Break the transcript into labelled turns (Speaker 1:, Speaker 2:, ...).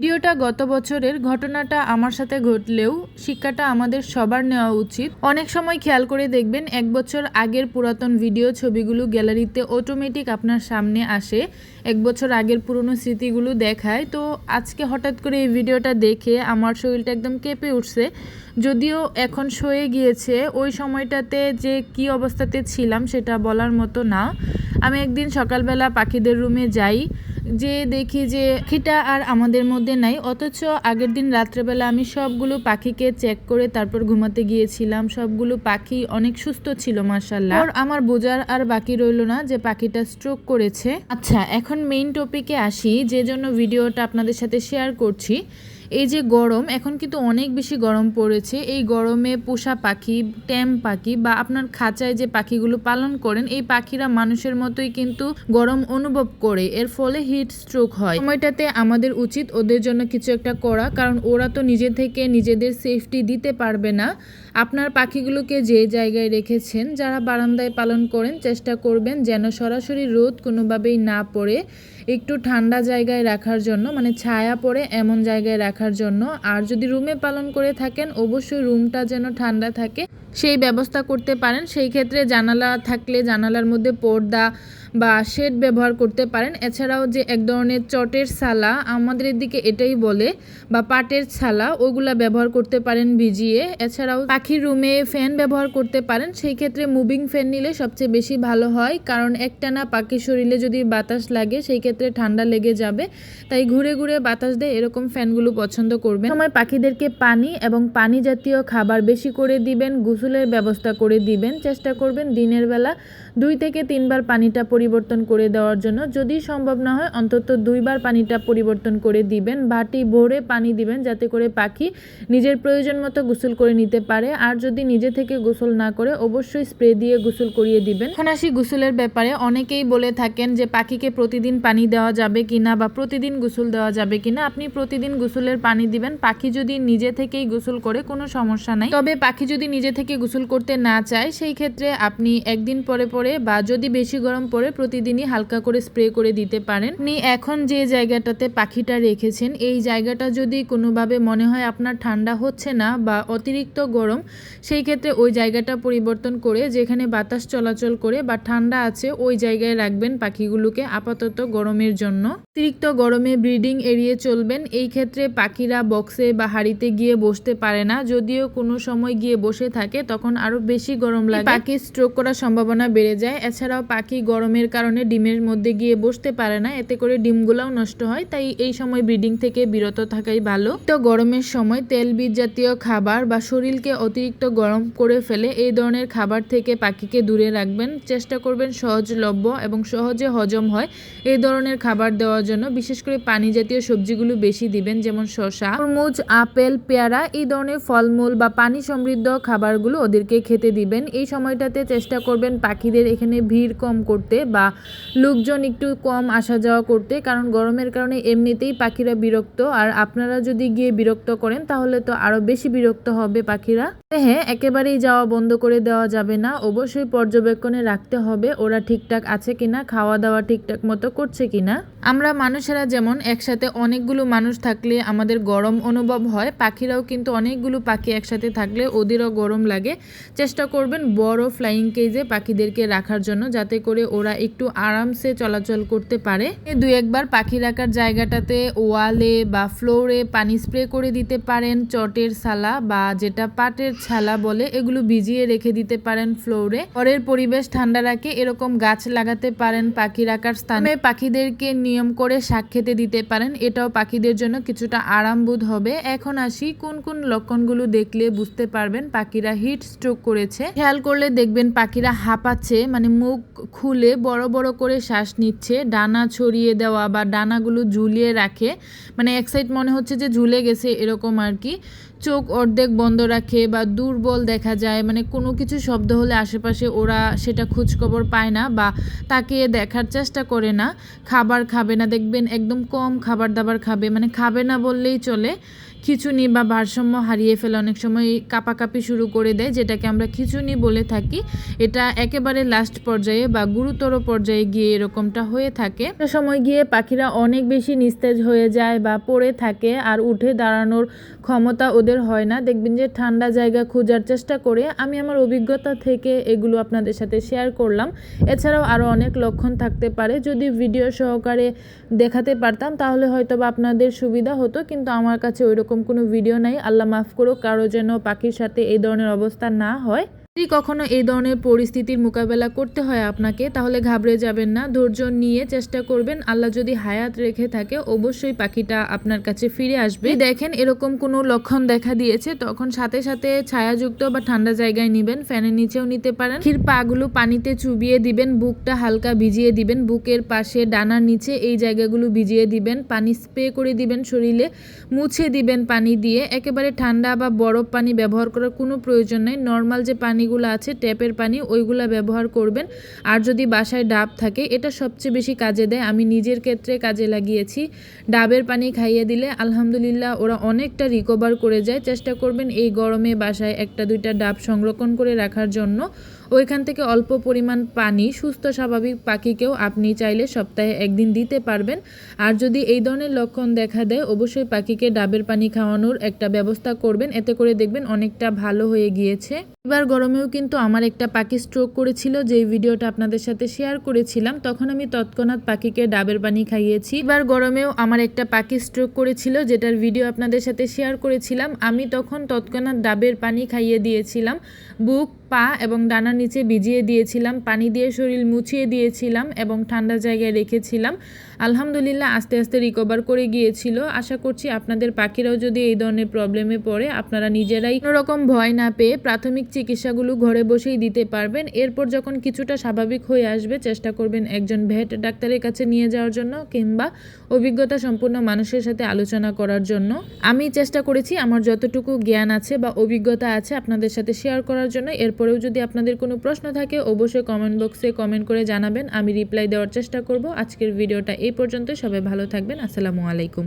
Speaker 1: ভিডিওটা গত বছরের ঘটনাটা আমার সাথে ঘটলেও শিক্ষাটা আমাদের সবার নেওয়া উচিত। অনেক সময় খেয়াল করে দেখবেন, এক বছর আগের পুরাতন ভিডিও ছবিগুলো গ্যালারিতে অটোমেটিক আপনার সামনে আসে। এক বছর আগের পুরনো স্মৃতিগুলো দেখায়। তো আজকে হঠাৎ করে এই ভিডিওটা দেখে আমার শরীরটা একদম কেঁপে উঠছে। যদিও এখন সয়ে গিয়েছে, ওই সময়টাতে যে কি অবস্থাতে ছিলাম সেটা বলার মতো না। আমি একদিন সকালবেলা পাখিদের রুমে যাই। যে দেখি যে পাখিটা আর আমাদের মধ্যে নাই, অথচ আগের দিন রাত্রেবেলা আমি সবগুলো পাখিকে চেক করে তারপর ঘুমাতে গিয়েছিলাম। সবগুলো পাখি অনেক সুস্থ ছিল মার্শাল্লাহ আমার বোঝার আর বাকি রইল না যে পাখিটা স্ট্রোক করেছে। আচ্ছা এখন মেইন টপিকে আসি যে জন্য ভিডিওটা আপনাদের সাথে শেয়ার করছি। এই যে গরম, এখন কিন্তু অনেক বেশি গরম পড়েছে। এই গরমে পোষা পাখি, ট্যাম পাখি বা আপনার খাঁচায় যে পাখিগুলো পালন করেন, এই পাখিরা মানুষের মতোই কিন্তু গরম অনুভব করে। এর ফলে হিট স্ট্রোক হয়। সময়টাতে আমাদের উচিত ওদের জন্য কিছু একটা করা, কারণ ওরা তো নিজে থেকে নিজেদের সেফটি দিতে পারবে না। আপনার পাখিগুলোকে যে জায়গায় রেখেছেন, যারা বারান্দায় পালন করেন, চেষ্টা করবেন যেন সরাসরি রোদ কোনোভাবেই না পড়ে। একটু ঠান্ডা জায়গায় রাখার জন্য মানে ছায়া পড়ে, এমন জায়গায় রাখার জন্য। আর যদি রুমে পালন করে থাকেন, অবশ্যই রুমটা যেন ঠান্ডা থাকে, সেই ব্যবস্থা করতে পারেন। সেই ক্ষেত্রে জানালা থাকলে জানালার মধ্যে পর্দা বা শেড ব্যবহার করতে পারেন। এছাড়াও যে এক ধরনের চটের ছালা, আমাদের এদিকে এটাই বলে, বা পাটের ছালা, ওগুলা ব্যবহার করতে পারেন ভিজিয়ে। এছাড়াও পাখির রুমে ফ্যান ব্যবহার করতে পারেন। সেই ক্ষেত্রে মুভিং ফ্যান নিলে সবচেয়ে বেশি ভালো হয়, কারণ একটানা পাখির শরীরে যদি বাতাস লাগে, সেই ক্ষেত্রে ঠান্ডা লেগে যাবে। তাই ঘুরে ঘুরে বাতাস দেয় এরকম ফ্যানগুলো পছন্দ করবেন। সময় পাখিদেরকে পানি এবং পানি জাতীয় খাবার বেশি করে দিবেন, গোসলের ব্যবস্থা করে দিবেন। চেষ্টা করবেন দিনের বেলা দুই থেকে তিনবার পানিটা পরিবর্তন করে দেওয়ার জন্য যদি সম্ভব না হয়, অন্তত দুইবার পানিটা পরিবর্তন করে দিবেন। বাটি ভরে পানি দিবেন যাতে করে পাখি নিজের প্রয়োজন মতো গোসল করে নিতে পারে। আর যদি নিজে থেকে গোসল না করে, অবশ্যই স্প্রে দিয়ে গোসল করিয়ে দিবেন। এখন আসি গোসলের ব্যাপারে অনেকেই বলে থাকেন যে, পাখিকে প্রতিদিন পানি দেওয়া যাবে কিনা বা প্রতিদিন গোসল দেওয়া যাবে কিনা, আপনি প্রতিদিন গোসলের পানি দিবেন। পাখি যদি নিজে থেকেই গোসল করে, কোনো সমস্যা নাই। তবে পাখি যদি নিজে থেকে গোসল করতে না চায়, সেই ক্ষেত্রে আপনি একদিন পরে পরে বা যদি বেশি গরম পড়ে প্রতিদিনই হালকা করে স্প্রে করে দিতে পারেন। আপনি এখন যে জায়গাটাতে পাখিটা রেখেছেন এই জায়গাটা যদি কোনোভাবে মনে হয় আপনার ঠান্ডা হচ্ছে না বা অতিরিক্ত গরম সেই ক্ষেত্রে ওই জায়গাটা পরিবর্তন করে যেখানে বাতাস চলাচল করে বা ঠান্ডা আছে ওই জায়গায় রাখবেন পাখিগুলোকে আপাতত গরমের জন্য। অতিরিক্ত গরমে ব্রিডিং এড়িয়ে চলবেন। এই ক্ষেত্রে পাখিরা বক্সে বা হাড়িতে গিয়ে বসতে পারে না। যদিও কোনো সময় গিয়ে বসে থাকে তখন আরও বেশি গরম লাগে। পাখি স্ট্রোক করার সম্ভাবনা বেড়ে যায়। এছাড়াও পাখি গরমের কারণে ডিমের মধ্যে গিয়ে বসতে পারে না। এতে করে ডিমগুলাও নষ্ট হয়। তাই এই সময় ব্রিডিং থেকে বিরত থাকাই ভালো। তো গরমের সময় তেল বীজ জাতীয় খাবার বা শরীরকে অতিরিক্ত গরম করে ফেলে এই ধরনের খাবার থেকে পাখিকে দূরে রাখবেন। চেষ্টা করবেন সহজলভ্য এবং সহজে হজম হয় এই ধরনের খাবার দেওয়ার জন্য। বিশেষ করে পানি জাতীয় সবজিগুলো বেশি দিবেন, যেমন শশা তরমুজ, আপেল, পেয়ারা এই ধরনের ফলমূল বা পানি সমৃদ্ধ খাবারগুলো ওদেরকে খেতে দিবেন। এই সময়টাতে চেষ্টা করবেন পাখিদের এখানে ভিড় কম করতে বা লোকজন একটু কম আসা যাওয়া করতে, কারণ গরমের কারণে এমনিতেই পাখিরা বিরক্ত। আর আপনারা যদি গিয়ে বিরক্ত করেন, তাহলে তো আরও বেশি বিরক্ত হবে পাখিরা। হ্যাঁ একেবারেই যাওয়া বন্ধ করে দেওয়া যাবে না। অবশ্যই পর্যবেক্ষণে রাখতে হবে ওরা ঠিকঠাক আছে কিনা খাওয়া দাওয়া ঠিকঠাক মতো করছে কিনা। আমরা মানুষেরা যেমন একসাথে অনেকগুলো মানুষ থাকলে আমাদের গরম অনুভব হয়, পাখিরাও কিন্তু অনেকগুলো পাখি একসাথে থাকলে ওদেরও গরম লাগে। চেষ্টা করবেন বড় ফ্লাইং কেজে পাখিদেরকে রাখার জন্য যাতে করে ওরা একটু আরামসে চলাচল করতে পারে। দু একবার পাখি রাখার জায়গাটাতে ওয়ালে বা ফ্লোরে পানি স্প্রে করে দিতে পারেন, চটের সালা বা যেটা পাটের ছালা বলে এগুলো ভিজিয়ে রেখে দিতে পারেন ফ্লোরে। ঘরের পরিবেশ ঠান্ডা রাখে, এরকম গাছ লাগাতে পারেন পাখি রাখার স্থানে। পাখিদেরকে নিয়ম করে শাক খেতে দিতে পারেন, এটাও পাখিদের জন্য কিছুটা আরামবোধ হবে। এখন আসি কোন কোন লক্ষণগুলো দেখলে বুঝতে পারবেন পাখিরা হিট স্ট্রোক করেছে। খেয়াল করলে দেখবেন পাখিরা হাঁপাচ্ছে মানে মুখ খুলে বড় বড় করে শ্বাস নিচ্ছে, ডানা ছড়িয়ে দেওয়া বা ডানাগুলো ঝুলিয়ে রাখে। মানে এক সাইড মনে হচ্ছে যে ঝুলে গেছে এরকম আর কি। চোখ অর্ধেক বন্ধ রাখে বা দুর্বল দেখা যায় মানে কোনো কিছু শব্দ হলে আশেপাশে ওরা সেটা খোঁজখবর পায় না বা তাকে দেখার চেষ্টা করে না। খাবার খাবে না, দেখবেন একদম কম খাবার দাবার খাবে মানে খাবে না বললেই চলে। খিচুনি বা ভারসাম্য হারিয়ে ফেলে অনেক সময় কাপাকাপি শুরু করে দেয়, যেটাকে আমরা খিচুনি বলে থাকি। এটা একেবারে লাস্ট পর্যায়ে বা গুরুতর পর্যায়ে গিয়ে এরকমটা হয়ে থাকে। সময় গিয়ে পাখিরা অনেক বেশি নিস্তেজ হয়ে যায় বা পড়ে থাকে আর উঠে দাঁড়ানোর ক্ষমতা ওদের হয় না। দেখবেন যে ঠান্ডা জায়গা খোঁজার চেষ্টা করে। আমি আমার অভিজ্ঞতা থেকে এগুলো আপনাদের সাথে শেয়ার করলাম। এছাড়াও আরও অনেক লক্ষণ থাকতে পারে। যদি ভিডিও সহকারে দেখাতে পারতাম, তাহলে হয়তো বা আপনাদের সুবিধা হতো, কিন্তু আমার কাছে ওইরকম কোনো ভিডিও নাই, আল্লাহ মাফ করো কারও যেন পাখির সাথে এই ধরনের অবস্থা না হয়। যদি কখনো এই ধরনের পরিস্থিতির মোকাবেলা করতে হয় আপনাকে, তাহলে ঘাবড়ে যাবেন না। ধৈর্য নিয়ে চেষ্টা করবেন। আল্লাহ যদি হায়াত রেখে থাকে, অবশ্যই পাখিটা আপনার কাছে ফিরে আসবে। দেখেন এরকম কোনো লক্ষণ দেখা দিয়েছে, তখন সাথে সাথে ছায়াযুক্ত বা ঠান্ডা জায়গায় নিবেন, ফ্যানের নিচেও নিতে পারেন। ক্ষীর পাগুলো পানিতে চুবিয়ে দিবেন, বুকটা হালকা ভিজিয়ে দিবেন, বুকের পাশে ডানার নিচে এই জায়গাগুলো ভিজিয়ে দিবেন, পানি স্প্রে করে দিবেন শরীরে, মুছে দিবেন পানি দিয়ে। একেবারে ঠান্ডা বা বরফ পানি ব্যবহার করার কোনো প্রয়োজন নেই। নর্মাল যে পানিগুলো আছে, ট্যাপের পানি, ওইগুলা ব্যবহার করবেন। আর যদি বাসায় ডাব থাকে, এটা সবচেয়ে বেশি কাজে দেয়। আমি নিজের ক্ষেত্রে কাজে লাগিয়েছি। ডাবের পানি খাইয়ে দিলে আলহামদুলিল্লাহ ওরা অনেকটা রিকভার করে যায়। চেষ্টা করবেন এই গরমে বাসায় একটা, দুইটা ডাব সংরক্ষণ করে রাখার জন্য। ওইখান থেকে অল্প পরিমাণ পানি, সুস্থ স্বাভাবিক পাখিকেও আপনি চাইলে সপ্তাহে একদিন দিতে পারবেন। আর যদি এই ধরনের লক্ষণ দেখা দেয়, অবশ্যই পাখিকে ডাবের পানি খাওয়ানোর একটা ব্যবস্থা করবেন। এতে করে দেখবেন অনেকটা ভালো হয়ে গিয়েছে। এবার গরমেও কিন্তু আমার একটা পাখি স্ট্রোক করেছিল যে ভিডিওটা আপনাদের সাথে শেয়ার করেছিলাম, তখন আমি তৎক্ষণাৎ পাখিকে ডাবের পানি খাইয়েছি। এবার গরমেও আমার একটা পাখি স্ট্রোক করেছিল, যেটার ভিডিও আপনাদের সাথে শেয়ার করেছিলাম। আমি তখন তৎক্ষণাৎ ডাবের পানি খাইয়ে দিয়েছিলাম। বুক পা এবং ডানার নিচে ভিজিয়ে দিয়েছিলাম, পানি দিয়ে শরীর মুছিয়ে দিয়েছিলাম এবং ঠান্ডা জায়গায় রেখেছিলাম। আলহামদুলিল্লাহ আস্তে আস্তে রিকভার করে গিয়েছিল। আশা করছি আপনাদের পাখিরাও যদি এই ধরনের প্রবলেমে পড়ে, আপনারা নিজেরাই রকম ভয় না পেয়ে প্রাথমিক চিকিৎসাগুলো ঘরে বসেই দিতে পারবেন। এরপর যখন কিছুটা স্বাভাবিক হয়ে আসবে, চেষ্টা করবেন একজন ভেট ডাক্তারের কাছে নিয়ে যাওয়ার জন্য কিংবা অভিজ্ঞতা সম্পূর্ণ মানুষের সাথে আলোচনা করার জন্য। আমি চেষ্টা করেছি, আমার যতটুকু জ্ঞান আছে বা অভিজ্ঞতা আছে আপনাদের সাথে শেয়ার করার জন্য। এরপরেও যদি আপনাদের কোনো প্রশ্ন থাকে, অবশ্যই কমেন্ট বক্সে কমেন্ট করে জানাবেন। আমি রিপ্লাই দেওয়ার চেষ্টা করব। আজকের ভিডিওটা এই পর্যন্ত সবাই ভালো থাকবেন। আসসালামু আলাইকুম।